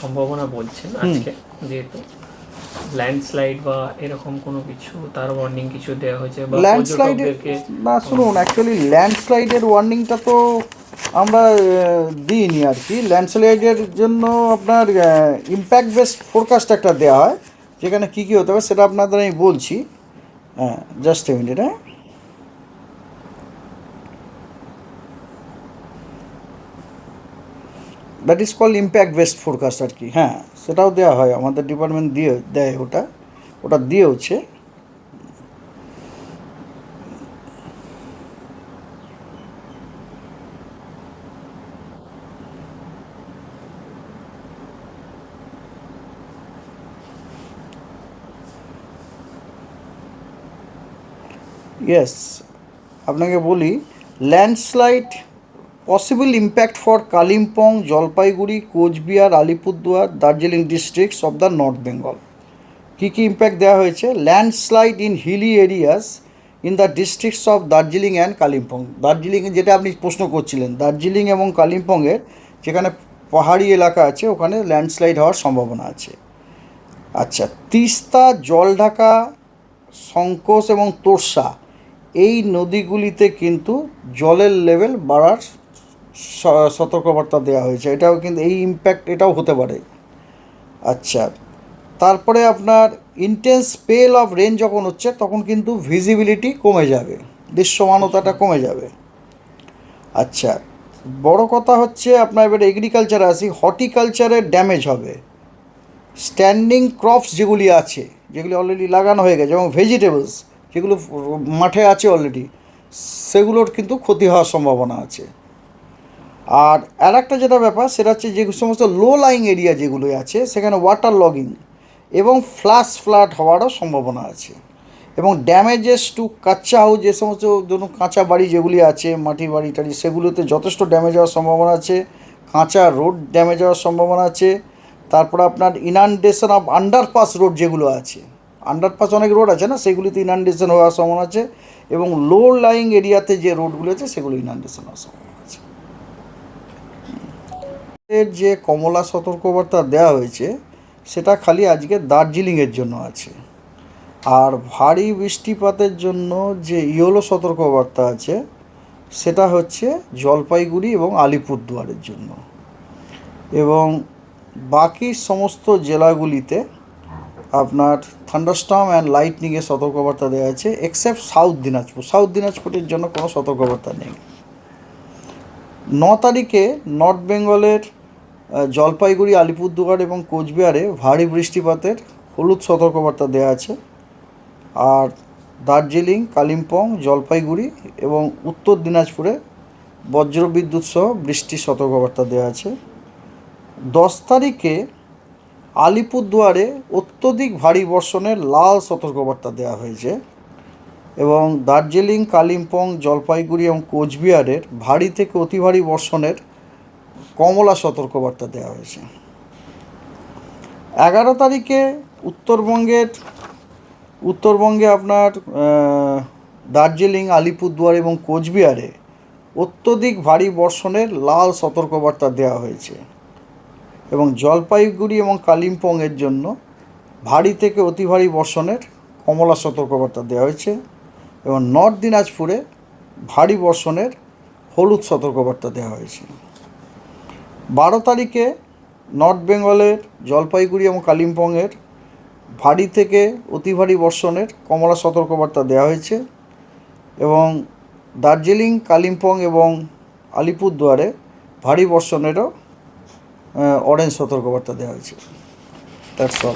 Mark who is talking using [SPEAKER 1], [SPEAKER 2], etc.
[SPEAKER 1] সম্ভাবনা বলছেন আজকে যেহেতু ল্যান্ডস্লাইড বা এরকম কোনো কিছু তার ওয়ার্নিং কিছু দেওয়া হয়েছে বা
[SPEAKER 2] ল্যান্ডস্লাইডের না শুনুন অ্যাকচুয়ালি ল্যান্ডস্লাইডের ওয়ার্নিংটা তো আমরা দিইনি আর কি। ল্যান্ডস্লাইডের জন্য আপনার ইম্প্যাক্ট বেসড ফোরকাস্ট একটা দেওয়া হয় যেখানে কী কী হতে হবে সেটা আপনাদের আমি বলছি। হ্যাঁ জাস্ট এ মিনিট হ্যাঁ? That is call impact based forecast আর কি হ্যাঁ সেটাও দেওয়া হয়, আমাদের ডিপার্টমেন্ট দিয়ে দেয় ওটা ওটা দিয়েওছে। ইয়েস আপনাকে বলি landslide possible impact for Kalimpong Jalpaiguri Coochbehar Alipurduar Darjeeling districts of the North Bengal কী কী ইম্প্যাক্ট দেওয়া হয়েছে? Landslide in hilly areas in the districts of Darjeeling and Kalimpong Darjeeling যেটা আপনি প্রশ্ন করছিলেন দার্জিলিং এবং কালিম্পংয়ের যেখানে পাহাড়ি এলাকা আছে, ওখানে ল্যান্ডস্লাইড হওয়ার সম্ভাবনা আছে। আচ্ছা তিস্তা, জলঢাকা, সংকোচ এবং তোরসা, এই নদীগুলিতে কিন্তু জলের লেভেল বাড়ার সতর্কবার্তা দেওয়া হয়েছে। এটাও কিন্তু এই ইম্প্যাক্ট এটাও হতে পারে। আচ্ছা তারপরে আপনার ইন্টেন্স স্পেল অফ রেন যখন হচ্ছে, তখন কিন্তু ভিজিবিলিটি কমে যাবে, দৃশ্যমানতাটা কমে যাবে। আচ্ছা বড় কথা হচ্ছে আপনার এবার এগ্রিকালচারে আসি হর্টিকালচারের ড্যামেজ হবে। স্ট্যান্ডিং ক্রপস যেগুলি আছে, যেগুলি অলরেডি লাগানো হয়ে গেছে এবং ভেজিটেবলস যেগুলো মাঠে আছে অলরেডি সেগুলোর কিন্তু ক্ষতি হওয়ার সম্ভাবনা আছে। আর আর একটা যেটা ব্যাপার, সেটা হচ্ছে যে সমস্ত লো লাইং এরিয়া যেগুলো আছে, সেখানে ওয়াটার লগিং এবং ফ্লাশ ফ্লাড হওয়ারও সম্ভাবনা আছে এবং ড্যামেজেস টু কাঁচা হাউস যে সমস্ত ধরুন কাঁচা বাড়ি যেগুলি আছে মাটির বাড়ি টাড়ি, সেগুলোতে যথেষ্ট ড্যামেজ হওয়ার সম্ভাবনা আছে। কাঁচা রোড ড্যামেজ হওয়ার সম্ভাবনা আছে। তারপর আপনার ইনান্ডেশন অফ আন্ডারপাস রোড যেগুলো আছে আন্ডারপাস অনেক রোড আছে না, সেগুলিতে ইনান্ডেশন হওয়ার সম্ভাবনা আছে এবং লো লাইং এরিয়াতে যে রোডগুলো আছে, সেগুলো ইনান্ডেশন হওয়ার সম্ভাবনা এর যে কমলা সতর্কবার্তা দেওয়া হয়েছে, সেটা খালি আজকে দার্জিলিংয়ের জন্য আছে। আর ভারী বৃষ্টিপাতের জন্য যে ইয়েলো সতর্কবার্তা আছে, সেটা হচ্ছে জলপাইগুড়ি এবং আলিপুরদুয়ারের জন্য। এবং বাকি সমস্ত জেলাগুলিতে আপনার থান্ডারস্টর্ম অ্যান্ড লাইটনিংয়ের সতর্কবার্তা দেওয়া আছে এক্সেপ্ট সাউথ দিনাজপুর। সাউথ দিনাজপুরের জন্য কোনো সতর্কবার্তা নেই। ন তারিখে নর্থ বেঙ্গলের জলপাইগুড়ি, আলিপুরদুয়ার এবং কোচবিহারে ভারী বৃষ্টিপাতের হলুদ সতর্কবার্তা দেওয়া আছে। আর দার্জিলিং, কালিম্পং, জলপাইগুড়ি এবং উত্তর দিনাজপুরে বজ্রবিদ্যুৎ সহ বৃষ্টির সতর্কবার্তা দেওয়া আছে। দশ তারিখে আলিপুরদুয়ারে অত্যধিক ভারী বর্ষণের লাল সতর্কবার্তা দেওয়া হয়েছে এবং দার্জিলিং, কালিম্পং, জলপাইগুড়ি এবং কোচবিহারের ভারী থেকে অতি ভারী বর্ষণের কমলা সতর্কবার্তা দেওয়া হয়েছে। এগারো তারিখে উত্তরবঙ্গের, উত্তরবঙ্গে আপনার দার্জিলিং, আলিপুরদুয়ার এবং কোচবিহারে অত্যধিক ভারী বর্ষণের লাল সতর্কবার্তা দেওয়া হয়েছে এবং জলপাইগুড়ি এবং কালিম্পংয়ের জন্য ভারী থেকে অতি ভারী বর্ষণের কমলা সতর্কবার্তা দেওয়া হয়েছে এবং নর্থ দিনাজপুরে ভারী বর্ষণের হলুদ সতর্কবার্তা দেওয়া হয়েছে। বারো তারিখে নর্থ বেঙ্গলের জলপাইগুড়ি এবং কালিম্পংয়ের ভারী থেকে অতি ভারী বর্ষণের কমলা সতর্কবার্তা দেওয়া হয়েছে এবং দার্জিলিং, কালিম্পং এবং আলিপুরদুয়ারে ভারী বর্ষণেরও অরেঞ্জ সতর্কবার্তা দেওয়া হয়েছে।
[SPEAKER 1] দার্জিলিং